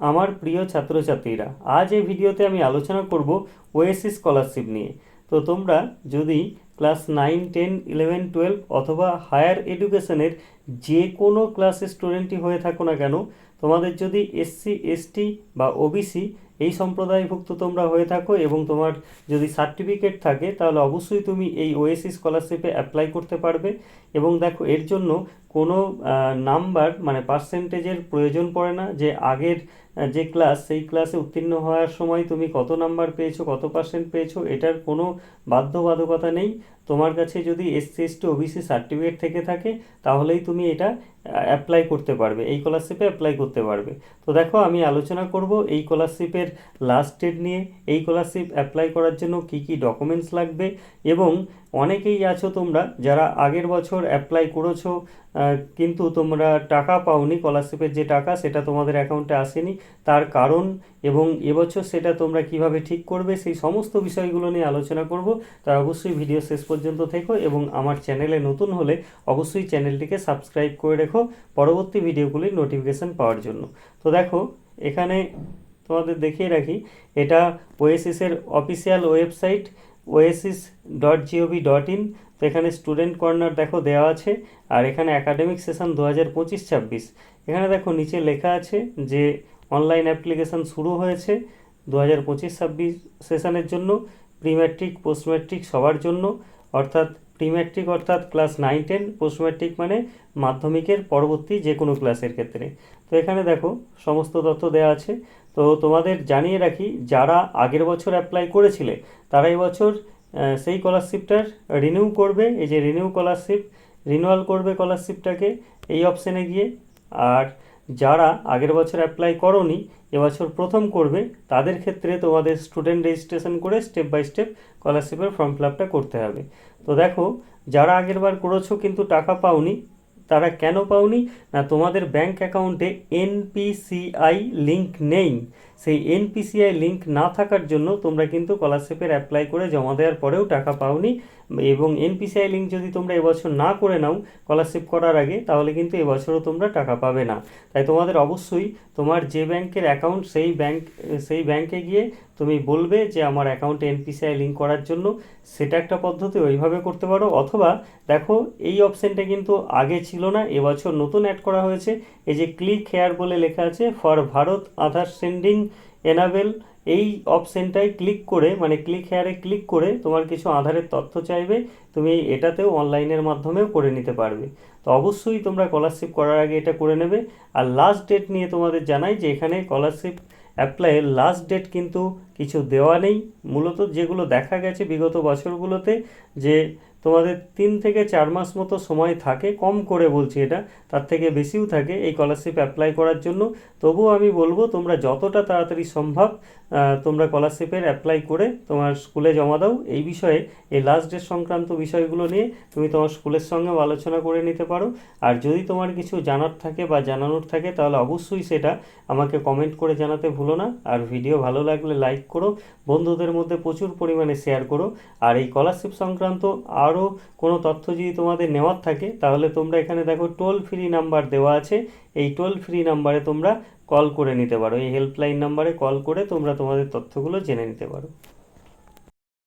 আমার প্রিয় ছাত্রছাত্রীরা, আজ এই ভিডিওতে আমি আলোচনা করব ওএসসি স্কলারশিপ নিয়ে। তো তোমরা যদি class nine, ten, eleven, twelve অথবা হায়ার এডুকেশনের যে কোনো ক্লাসের স্টুডেন্টই হয়ে থাকো না কেন, তোমাদের যদি এসসি এসটি বা ওবিসি এই সম্প্রদায়ভুক্ত তোমরা হয়ে থাকো এবং তোমার যদি সার্টিফিকেট থাকে, তাহলে অবশ্যই তুমি এই ওএসসি স্কলারশিপে অ্যাপ্লাই করতে পারবে। এবং দেখো, এর জন্য কোনো নাম্বার মানে পার্সেন্টেজের প্রয়োজন পড়ে না যে আগের যে ক্লাস সেই ক্লাসে উত্তীর্ণ হওয়ার সময় তুমি কত নাম্বার পেয়েছ, কত পার্সেন্ট পেয়েছ, এটার কোনো বাধ্যবাধকতা নেই। তোমার কাছে যদি এসসি এসটি ওবিসি সার্টিফিকেট থেকে থাকে তাহলেই তুমি এটা অ্যাপ্লাই করতে পারবে, এই স্কলারশিপে অ্যাপ্লাই করতে পারবে। তো দেখো, আমি আলোচনা করব এই স্কলারশিপের লাস্ট ডেট নিয়ে। এই স্কলারশিপ অ্যাপ্লাই করার জন্য কি কি ডকুমেন্টস লাগবে এবং অনেকেই আছো তোমরা যারা আগের বছর অ্যাপ্লাই করেছ কিন্তু তোমরা টাকা পাওনি স্কলারশিপের যে টাকা, সেটা তোমাদের অ্যাকাউন্টে আসেনি। তার কারণ এবং এবছর সেটা তোমরা কীভাবে ঠিক করবে, সেই সমস্ত বিষয়গুলো নিয়ে আলোচনা করব। তাই অবশ্যই ভিডিও শেষ পর্যন্ত থেকো এবং আমার চ্যানেলে নতুন হলে অবশ্যই চ্যানেলটিকে সাবস্ক্রাইব করে রেখো পরবর্তী ভিডিওগুলির নোটিফিকেশান পাওয়ার জন্য। তো দেখো, এখানে তোমাদের দেখিয়ে রাখি, এটা ওএসিসের official website OASIS dot G O V dot in তো এখানে স্টুডেন্ট কর্নার দেখো দেওয়া আছে, আর এখানে একাডেমিক সেশন দু হাজার পঁচিশ ছাব্বিশ। এখানে দেখো নিচে লেখা আছে যে অনলাইন অ্যাপ্লিকেশন শুরু হয়েছে দু হাজার পঁচিশ ছাব্বিশ সেশনের জন্য প্রি ম্যাট্রিক পোস্ট ম্যাট্রিক সবার জন্য, অর্থাৎ প্রি ম্যাট্রিক অর্থাৎ class nine ten post matric মানে মাধ্যমিকের পরবর্তী যে কোনো ক্লাসের ক্ষেত্রে। তো এখানে দেখো, সমস্ত তথ্য দেওয়া আছে। তো তোমাদের জানিয়ে রাখি, যারা আগের বছর অ্যাপ্লাই করেছিলে, তারা এই বছর সেই স্কলারশিপটার রিনিউ করবে। এই যে রিনিউ স্কলারশিপ রিনিউয়াল করবে স্কলারশিপটাকে এই অপশানে গিয়ে। আর যারা আগের বছর অ্যাপ্লাই করনি, এবছর প্রথম করবে, তাদের ক্ষেত্রে তোমাদের স্টুডেন্ট রেজিস্ট্রেশন করে স্টেপ বাই স্টেপ স্কলারশিপের ফর্ম ফিল করতে হবে। তো দেখো, যারা আগের বার করেছ কিন্তু টাকা পাওনি তারা কেন পাওনি? না, তোমাদের ব্যাংক অ্যাকাউন্টে এনপিসিআই লিংক নেই। সেই এনপিসিআই লিংক না থাকার জন্য তোমরা কিন্তু স্কলারশিপের অ্যাপ্লাই করে জমা দেওয়ার পরেও টাকা পাওনি এবং এনপিসিআই লিঙ্ক যদি তোমরা এবছর না করে নাও স্কলারশিপ করার আগে, তাহলে কিন্তু এবছরও তোমরা টাকা পাবে না। তাই তোমাদের অবশ্যই তোমার যে ব্যাংকের অ্যাকাউন্ট সেই ব্যাংক সেই ব্যাংকে গিয়ে তুমি বলবে যে আমার অ্যাকাউন্টে এনপিসিআই লিংক করার জন্য সেটা একটা পদ্ধতি, ওইভাবে করতে পারো। অথবা দেখো, এই অপশানটা কিন্তু আগে ছিল না, এবছর নতুন অ্যাড করা হয়েছে। এই যে ক্লিক হেয়ার বলে লেখা আছে for Bharat Aadhaar sending enable এই অপশানটায় ক্লিক করে মানে ক্লিক হেয়ারে ক্লিক করে তোমার কিছু আধারের তথ্য চাইবে, তুমি এটাতেও অনলাইনের মাধ্যমেও করে নিতে পারবে। তো অবশ্যই তোমরা স্কলারশিপ করার আগে এটা করে নেবে। আর লাস্ট ডেট নিয়ে তোমাদের জানাই যে এখানে স্কলারশিপ অ্যাপ্লাইয়ের লাস্ট ডেট কিন্তু কিছু দেওয়া নেই। মূলত যেগুলো দেখা গেছে বিগত বছরগুলোতে যে তোমাদের তিন থেকে চার মাস মতো সময় থাকে, কম করে বলছি এটা, তার থেকে বেশিও থাকে এই স্কলারশিপ অ্যাপ্লাই করার জন্য। তবুও আমি বলব, তোমরা যতটা তাড়াতাড়ি সম্ভব তোমরা স্কলারশিপের অ্যাপ্লাই করে তোমার স্কুলে জমা দাও। এই বিষয়ে, এই লাস্ট ডেট সংক্রান্ত বিষয়গুলো নিয়ে তুমি তোমার স্কুলের সঙ্গেও আলোচনা করে নিতে পারো। আর যদি তোমার কিছু জানার থাকে বা জানানোর থাকে, তাহলে অবশ্যই সেটা আমাকে কমেন্ট করে জানাতে ভুলো না। আর ভিডিও ভালো লাগলে লাইক করো। বন্ধুদের মধ্যে প্রচুর পরিমাণে শেয়ার করো। আর এই স্কলারশিপ সংক্রান্ত আরও কোনো তথ্য যদি তোমাদের নেওয়ার থাকে, তাহলে তোমরা এখানে দেখো টোল ফ্রি নাম্বার দেওয়া আছে। এই টোল ফ্রি নাম্বারে তোমরা কল করে নিতে পারো। এই হেল্পলাইন নাম্বারে কল করে তোমরা তোমাদের তথ্যগুলো জেনে নিতে পারো।